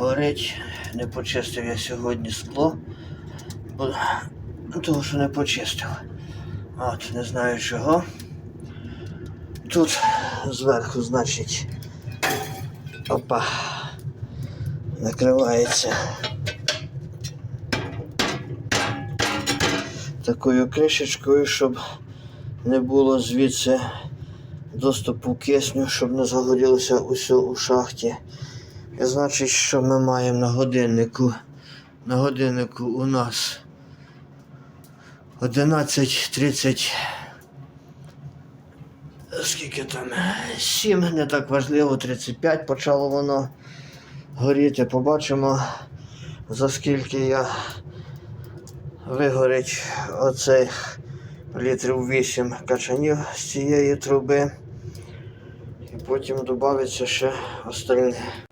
горить. Не почистив я сьогодні скло, бо того, що не почистив. От, не знаю чого. Тут зверху, значить, опа, накривається такою кришечкою, щоб не було звідси доступу кисню, щоб не загорілося усе у шахті. Значить, що ми маємо на годиннику. На годиннику у нас 11.30. Скільки там? 7, не так важливо, 35 почало воно горіти. Побачимо, за скільки я вигорить оцих літрів 8 качанів з цієї труби. І потім додається ще остальне.